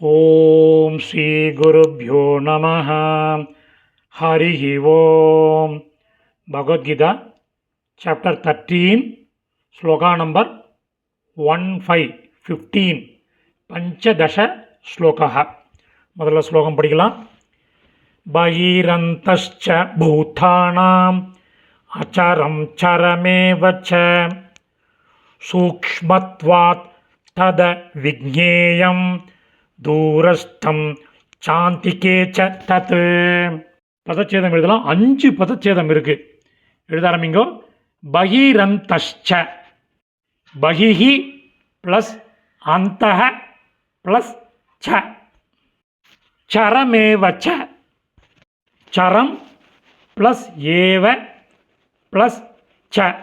ॐ श्रीगुरुभ्यो नमः हरिः ॐ भगवद्गीता चाप्टर् तर्टीन् श्लोका नम्बर् ஒன் ஃபைவ் ஃபிஃப்டீன் பஞ்சதச ஸ்லோகः முதல்ல ஸ்லோகம் படிக்கலாம் बहिरन्तश्च भूतानाम् अचरं चरमेव च सूक्ष्मत्वात् तद தூரஸ்தம் சாந்திகே ச தத். பதச்சேதம் எழுதலாம். அஞ்சு பதச்சேதம் இருக்குது எழுத ஆரம்பிங்கோ. பகிரந்தஷ்ச. பகிஹி ப்ளஸ் அந்த ப்ளஸ் ச. சரமேவ ச சரம் ப்ளஸ் ஏவ ப்ளஸ் ச.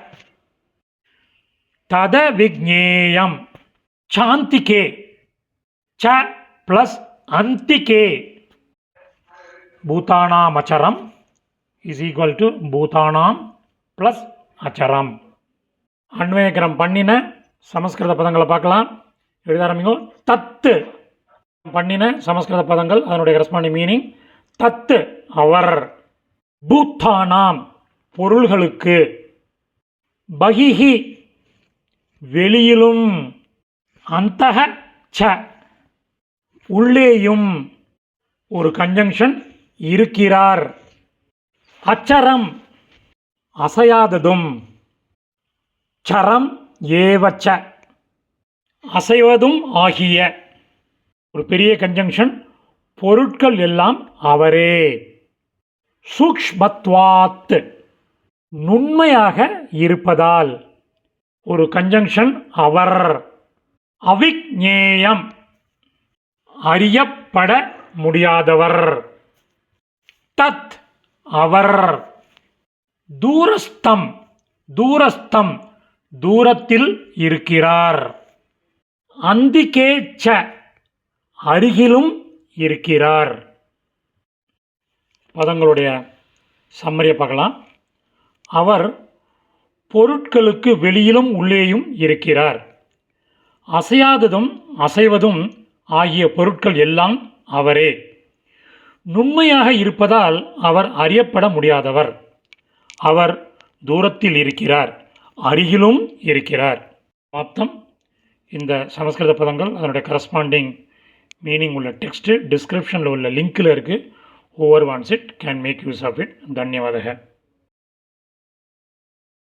தத விக்ஞேயம் சாந்திகே. ச. ப்ளஸ் அந்திகே பூதானாம் அச்சரம் இஸ் ஈக்குவல் டு பூதானாம் ப்ளஸ் அச்சரம் அன்வேகரம் பண்ணின சமஸ்கிருத பதங்களை பார்க்கலாம் எழுத ஆரம்பிங்கோ தத்து பண்ணின சமஸ்கிருத பதங்கள் அதனுடைய கரஸ்பாண்டிங் மீனிங் தத்து அவர் பூத்தானாம் பொருள்களுக்கு பகிஹி வெளியிலும் அந்தக ச உள்ளேயும் ஒரு கன்ஜங்ஷன் இருக்கிறார். அச்சரம் அசையாததும் சரம் ஏவச்ச அசைவதும் ஆகிய ஒரு பெரிய கன்ஜங்ஷன் பொருட்கள் எல்லாம் அவரே. சூக்ஷ்மத்வாத் நுண்மையாக இருப்பதால் ஒரு கன்ஜங்ஷன் அவர். அவிக்ஞேயம் அறியப்பட முடியாதவர். தத் அவர். தூரஸ்தம் தூரஸ்தம் தூரத்தில் இருக்கிறார். அந்திகே ச அருகிலும் இருக்கிறார். பதங்களுடைய சம்மரியை பார்க்கலாம். அவர் பொருட்களுக்கு வெளியிலும் உள்ளேயும் இருக்கிறார். அசையாததும் அசைவதும் ஆகிய பொருட்கள் எல்லாம் அவரே. நுண்மையாக இருப்பதால் அவர் அறியப்பட முடியாதவர். அவர் தூரத்தில் இருக்கிறார் அருகிலும் இருக்கிறார். மொத்தம் இந்த சமஸ்கிருத பதங்கள் அதனுடைய கரஸ்பாண்டிங் மீனிங் உள்ள டெக்ஸ்ட்டு டிஸ்கிரிப்ஷனில் உள்ள லிங்க்கில் இருக்குது over once it can make use of it தன்யவாதக.